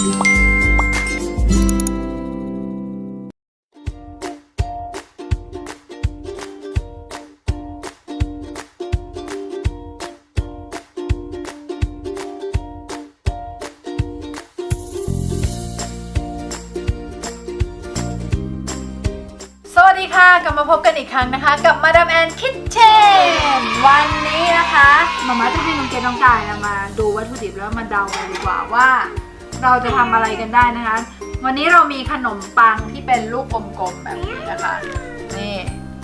สวัสดีค่ะ กลับมาพบกันอีกครั้งนะคะ กับมาดามแอนคิทเชนวันนี้นะคะมาม่าจะให้น้องเกดน้องกายนะมาดูวัตถุดิบแล้วมาเดากันดีกว่าว่า เราจะทำอะไรกันได้นะคะ วันนี้เรามีขนมปังที่เป็นลูกกลมๆแบบนี้นะคะนี่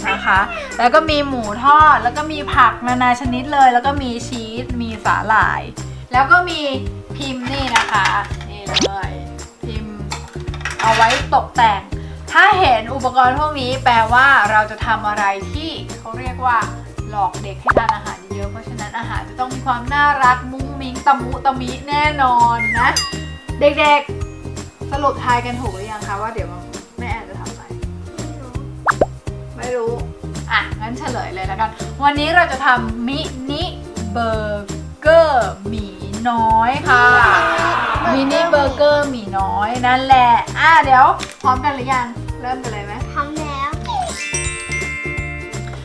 นะคะ แล้วก็มีหมูทอดแล้วก็มีผักนานาชนิดเลย แล้วก็มีชีสมีสาหร่าย แล้วก็มีพิมพ์นี่นะคะนี่เลยพิมพ์เอาไว้ตกแต่ง ถ้าเห็นอุปกรณ์พวกนี้แปลว่าเราจะทำอะไรที่เขาเรียกว่าหลอกเด็กให้ทานอาหารเยอะเพราะฉะนั้นอาหารจะต้องมีความน่ารักมุ้งมิ้งตะมุตะมิแน่นอนนะ เด็กๆ สรุปทายกันถูกหรือยังคะว่าเดี๋ยวแม่แอนจะทำอะไร ไม่รู้ อะ งั้นเฉลยเลยแล้วกัน วันนี้เราจะทำมินิเบอร์เกอร์หมีน้อยค่ะ มินิเบอร์เกอร์หมีน้อยนั่นแหละ อะเดี๋ยวพร้อมกันหรือยัง เริ่มกันเลยไหม ทำแล้ว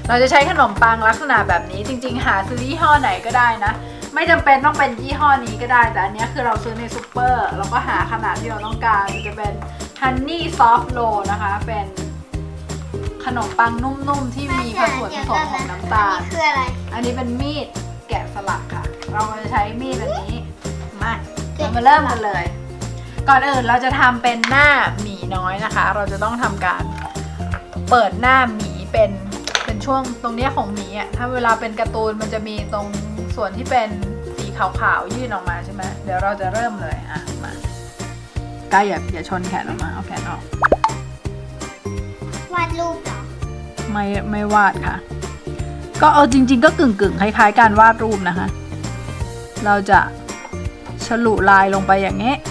เราจะใช้ขนมปังลักษณะแบบนี้จริง ๆ หาซื้อยี่ห้อไหนก็ได้นะ ไม่จำเป็นต้องเป็นยี่ห้อนี้ก็ได้ แต่อันนี้คือเราซื้อในซูเปอร์เราก็หาขนาดที่เราต้องการมันจะเป็น Honey Soft Roll นะคะ เป็นขนมปังนุ่มๆ ที่มีส่วนผสมของน้ำตาล คืออะไร อันนี้เป็นมีดแกะสลักค่ะ เราจะใช้มีดอันนี้ มาเรามาเริ่มกันเลย ก่อนอื่นเราจะทำเป็นหน้าหมีน้อยนะคะ เราจะต้องทำการเปิดหน้าหมีเป็น ช่วงตรงเนี้ยของหมีอะถ้าเวลาเป็นการ์ตูนมันจะมีตรงส่วนที่เป็นสีขาวๆยื่นออกมาใช่ไหมเดี๋ยวเราจะเริ่มเลยอะมากายอย่าอย่าชนแขนออกมาเอาแขนออกวาดรูปเหรอไม่ไม่วาดค่ะ ก็เอาจริง ๆ ก็กึ่งกึ่งๆคล้ายๆ การวาดรูปนะคะ เราจะฉลุลายลงไปอย่างนี้นึ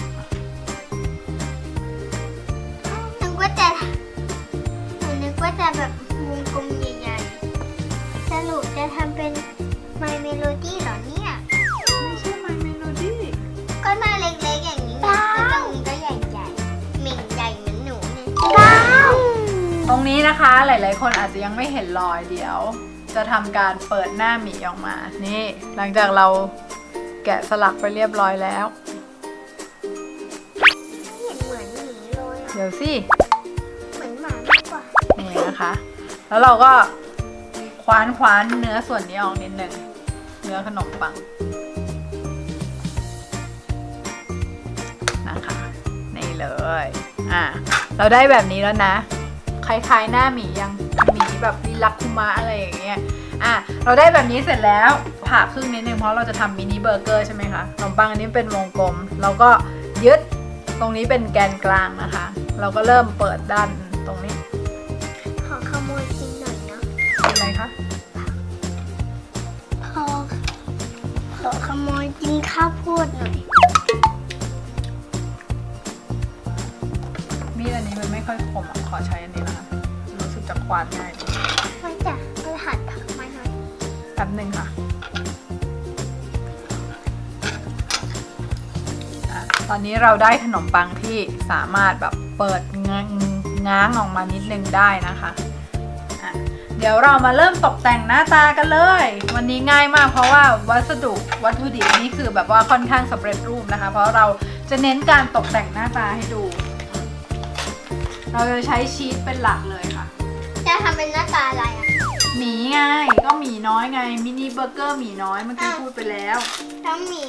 ตรงนี้นะคะหลายๆ คนอาจจะยังไม่เห็นรอยเดี๋ยว จะทำการเปิดหน้าหมีออกมา นี่หลังจากเราแกะสลักไปเรียบร้อยแล้ว เห็นเหมือนหมีเลยอะเดี๋ยวสิ เหมือนหมามากกว่านี่นะคะ แล้วเราก็คว้านคว้านเนื้อส่วนนี้ออกนิดหนึ่ง เนื้อขนมปังนะคะ นี่เลย อะ เราได้แบบนี้แล้วนะ ล้ายๆหน้าหมียังหมีแบบลิลักคุมะอะไรอย่างเงี้ยอะเราได้แบบนี้เสร็จแล้วผ่าครึ่งนิดนึงเพราะเราจะทำมินิเบอร์เกอร์ใช่ไหมคะขนมปังอันนี้เป็นวงกลม เราก็ยึดตรงนี้เป็นแกนกลางนะคะ เราก็เริ่มเปิดด้านตรงนี้ขอขโมยกินหน่อยเนาะเป็นไรคะพอขอขโมยกินข้าวโพดหน่อย นนี้มันไม่ค่อยคมอะขอใช้อันนี้นะคะรู้สึกจะควานง่ายดีมันจะไปหัดผักมาหน่อยแป๊บหนึ่งค่ะอะ ตอนนี้เราได้ขนมปังที่สามารถแบบเปิดง้างง้างออกมานิดนึงได้นะคะอะเดี๋ยวเรามาเริ่มตกแต่งหน้าตากันเลย วันนี้ง่ายมากเพราะว่าวัสดุวัตถุดิบนี่คือแบบว่าค่อนข้างสำเร็จรูปนะคะ เพราะเราจะเน้นการตกแต่งหน้าตาให้ดู เราจะใช้ชีสเป็นหลักเลยค่ะ จะทำเป็นหน้าตาอะไรอะหมีไงก็หมีน้อยไงมินิเบอร์เกอร์หมีน้อยเมื่อกี้อ้าวพูดไปแล้ว ต้องหมี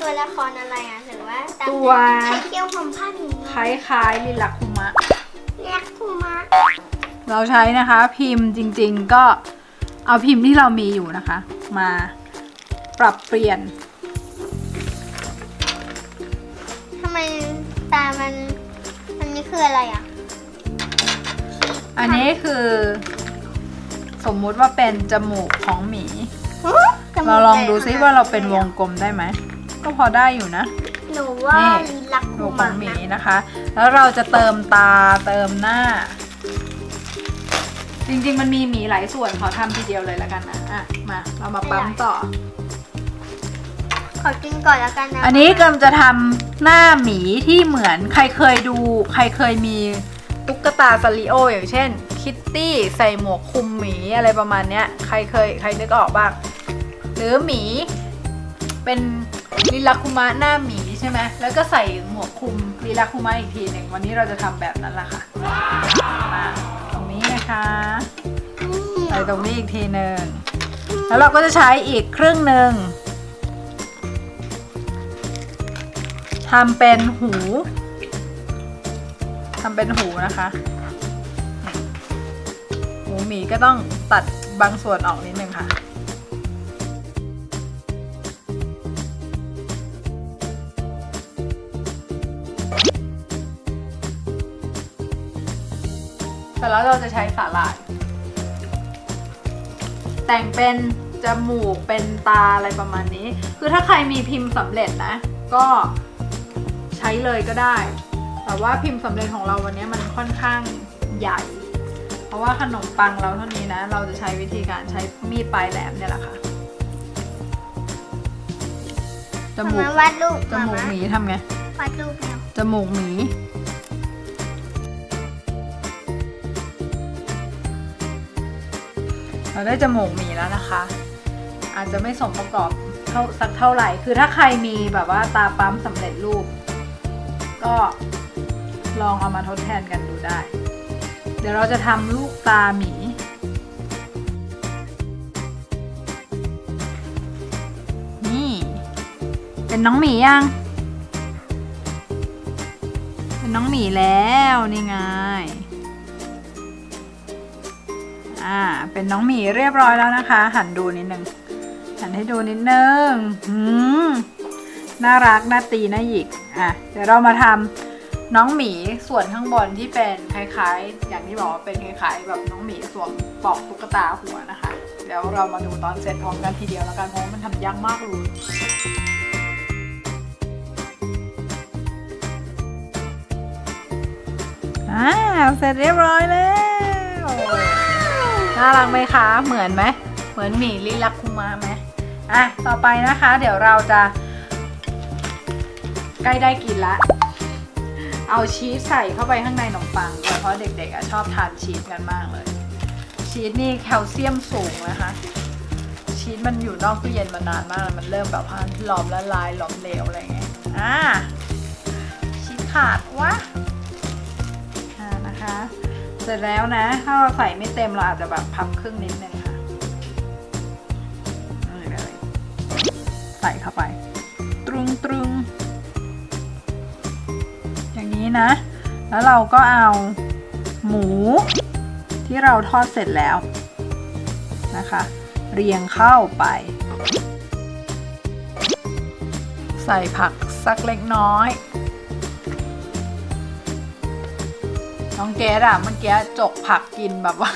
ตัวละครอะไรอะหรือว่าตามตัว ใช้เที่ยวผมผ้าหมีคล้ายๆลิลักคุมะเรียกคุมะเราใช้นะคะพิมพ์จริงๆก็เอาพิมพ์ที่เรามีอยู่นะคะ มาปรับเปลี่ยนทำไมตามันอันนี้คืออะไรอะ อันนี้คือ สมมุติว่าเป็นจมูกของหมี เราลองดูซิว่าเราเป็นวงกลมได้ไหม ก็พอได้อยู่นะ หนูว่านี่ลีลักลูคุกขอมะงหมีนะนะคะ แล้วเราจะเติมตาเติมหน้า จริงๆ มันมีหมีหลายส่วนขอทำทีเดียวเลยแล้วกันนะอะมาเรามาปั๊มต่อ ขอกินก่อนแล้วกันนะอันนี้กำลังจะทำหน้าหมีที่เหมือนใครเคยดู ใครเคยมี ตุ๊กตาซาริโออย่างเช่น คิตตี้ใส่หมวกคลุมหมีอะไรประมาณเนี้ย ใครเคยใครนึกออกบ้าง หรือหมี เป็นลิลาคุมะหน้าหมีใช่ไหมแล้วก็ใส่หมวกคลุมลิลาคุมะอีกทีหนึ่งวันนี้เราจะทำแบบนั้นแหละค่ะมาตรงนี้นะคะใส่ตรงนี้อีกทีหนึ่งแล้วเราก็จะใช้อีกครึ่งหนึ่งทำเป็นหู ทำเป็นหูนะคะหูหมีก็ต้องตัดบางส่วนออกนิดนึงค่ะแต่แล้วเราจะใช้สาหร่ายแต่งเป็นจมูกเป็นตาอะไรประมาณนี้ คือถ้าใครมีพิมพ์สำเร็จนะ ก็ใช้เลยก็ได้ แต่ว่าพิมพ์สำเร็จของเราวันนี้มันค่อนข้างใหญ่ เพราะว่าขนมปังเราเท่านี้นะ เราจะใช้วิธีการใช้มีดปลายแหลมเนี่ยแหละค่ะจมูกมาวาดรูปจมูกหมีทำไงวาดรูปแล้วจมูกหมีเราได้จมูกหมีแล้วนะคะ อาจจะไม่สมประกอบเท่าสักเท่าไหร่ คือถ้าใครมีแบบว่าตาปั๊มสำเร็จรูป ก็ ลองเอามาทดแทนกันดูได้ เดี๋ยวเราจะทำลูกตาหมี นี่ เป็นน้องหมียัง เป็นน้องหมีแล้วนี่ไง อ่า เป็นน้องหมีเรียบร้อยแล้วนะคะ หันดูนิดนึง หันให้ดูนิดนึงหืมน่ารักน่าตีน่าหยิก อะ เดี๋ยวเรามาทำ น้องหมีส่วนข้างบนที่เป็นคล้ายๆ อย่างที่บอกว่าเป็นคล้ายๆ แบบน้องหมีสวมปอกตุ๊กตาหัวนะคะเดี๋ยวเรามาดูตอนเสร็จพร้อมกันทีเดียวแล้วกันเพราะมันทำยากมากเลยอ่าเสร็จเรียบร้อยแล้วน่ารักไหมคะเหมือนไหมเหมือนหมีลิลักคุมาไหมอะต่อไปนะคะ เดี๋ยวเราจะใกล้ได้กินละ เอาชีสใส่เข้าไปข้างในขนมปังด้วยเพราะเด็กๆอะชอบทานชีสกันมากเลย ชีสนี่แคลเซียมสูงนะคะ ชีสมันอยู่นอกตู้เย็นมานานมาก มันเริ่มแบบพันหลอมละลายหลอมเหลวอะไรเงี้ยอ่าชีสขาดวะอ่านะคะ เสร็จแล้วนะ ถ้าเราใส่ไม่เต็มเราอาจจะแบบพับครึ่งนิดนึงค่ะนี่เลยใส่เข้าไป ตรุงตรุง นะ แล้วเราก็เอาหมูที่เราทอดเสร็จแล้วนะคะ เรียงเข้าไป ใส่ผักสักเล็กน้อย น้องเกดอะเมื่อกี้จกผักกินแบบว่า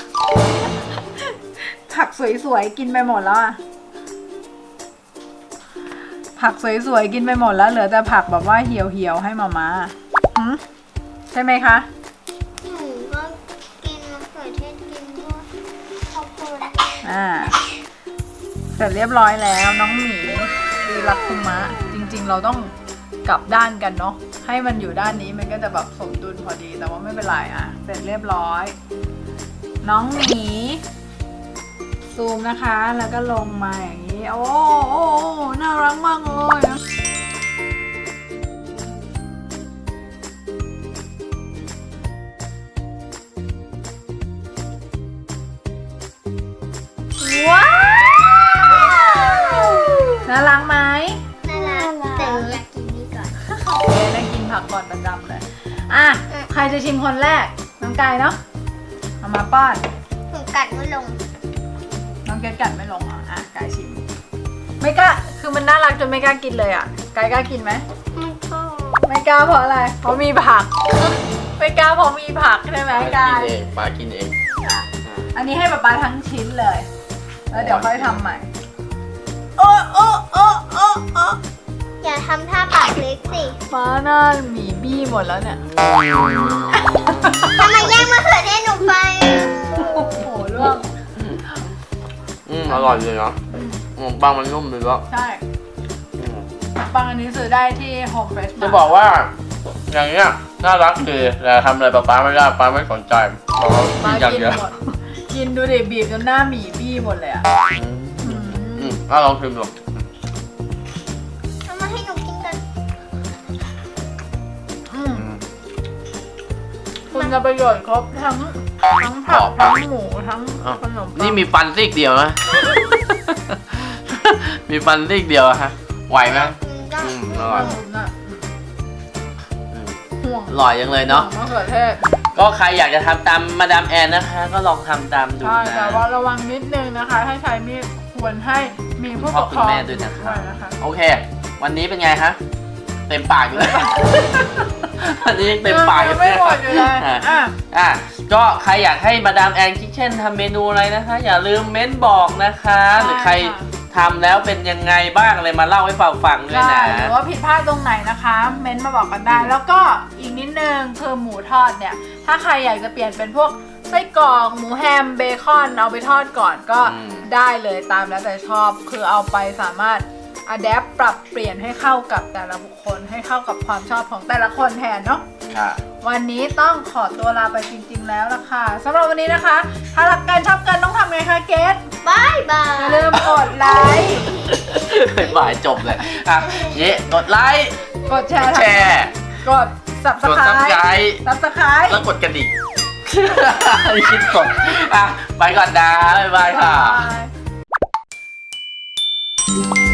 ผักสวยๆ กินไปหมดแล้วอะผักสวยๆ กินไปหมดแล้วเหลือแต่ผักแบบว่าเหี่ยวๆ ให้มามาหื มใช่ไหมคะ หนูก็กินมะเขือเทศกินด้วยขอบคุณอ่า เสร็จเรียบร้อยแล้วน้องหมีดีรักคุมะ จริง ๆ เราต้องกลับด้านกันเนาะให้มันอยู่ด้านนี้มันก็จะแบบสมดุลพอดีแต่ว่าไม่เป็นไรอะ เสร็จเรียบร้อย น้องหมีซูมนะคะ แล้วก็ลงมาอย่างนี้ โอ้โอ้โอ้น่ารักมากเลย กินผักก่อนประจำเลยอะใครจะชิมคนแรกน้องกายเนาะเอามาป้อนหนูกัดไม่ลง น้องเกดกัดไม่ลงเหรอะอะกายชิม ไม่กล้าคือมันน่ารักจนไม่กล้ากินเลยอะกายกล้ากินไหมมันก็ไม่กล้าเพราะอะไร เพราะมีผัก ไม่กล้าเพราะมีผักใช่ไหมป้ากายกินเองป้ากินเองอะอันนี้ให้ป๊าป๊าทั้งชิ้นเลย แล้วเดี๋ยวค่อยทำใหม่ โอ้โอ้โอ้โอ้โอ้ อย่าทำท่าปากเล็กสิฟ้าหน้าหมีบี้หมดแล้วเนี่ย ทำไมแย่งมะเขือเทศหนูไปโอ้โหเรื่องอืมอร่อยเลยเนาะขนมปังมันนุ่มเลยแล้วใช่อืมปังอันนี้ซื้อได้ที่โฮมเฟรชจะบอกว่า อย่างเงี้ยน่ารักดีแต่ทำอะไรป๊าป๊าไม่ได้ป๊าไม่สนใจบอกว่ามากินอย่างกินเดียวหมดกินดูดิบีบจนหน้าหมีบี้หมดเลยอะอืมอืมอะลองชิมดู จะประโยชน์ครบทั้งทั้งผักทั้งหมูทั้งอ้าวขนมปังนี่มีฟันซีกเดียวนะ มีฟันซีกเดียวอะฮะ ไหวไหมก็อืมออร่อยน่ะอืม ห่วงอร่อยยังเลยเนาะห่วงมะเขือเทศก็ใครอยากจะทำตามมาดามแอนนะคะ ก็ลองทำตามดูใช่นะ แต่ว่าระวังนิดนึงนะคะ ให้ใช้มีดควรให้มีคุณผู้พ่ปอกคคุรณองแม่ด้วยนะคะด้วยนะคะ โอเค วันนี้เป็นไงฮะ เต็มปากอยู่เลยวันนี้ยังเต็มปากอยู่ยังไม่หมดอยู่เลยอะอะ อะก็ใครอยากให้มาดามแอนคิเช่นทำเมนูอะไรนะคะ อย่าลืมเม้นบอกนะคะ หรือใครทำแล้วเป็นยังไงบ้างอะไรมาเล่าให้ฟังฟังด้วยใช่นะ หรือว่าผิดพลาดตรงไหนนะคะ เม้นต์มาบอกกันได้อืมแล้วก็อีกนิดนึงคือหมูทอดเนี่ย ถ้าใครอยากจะเปลี่ยนเป็นพวกไส้กรอกหมูแฮมเบคอนเอาไปทอดก่อนก็อืม ได้เลยตามแล้วแต่ชอบ คือเอาไปสามารถ อัดแอปปรับเปลี่ยนให้เข้ากับแต่ละบุคคลให้เข้ากับความชอบของแต่ละคนแทนเนาะค่ะ วันนี้ต้องขอตัวลาไปจริง ๆ แล้วล่ะค่ะสำหรับวันนี้นะคะ ถ้ารักกันชอบกันต้องทำไงคะเกสบายบาอย่าย ลืมกดไลค์บ่ายจบเลยอะเย้กดไลค์กดแชกร์ดแชร์กด กดซับ subscribe ไครต์ subscribe แล้วกดกระดิ่งคิดสดอะ ไปก่อนนะ บ๊ายบายค่ะ Bye.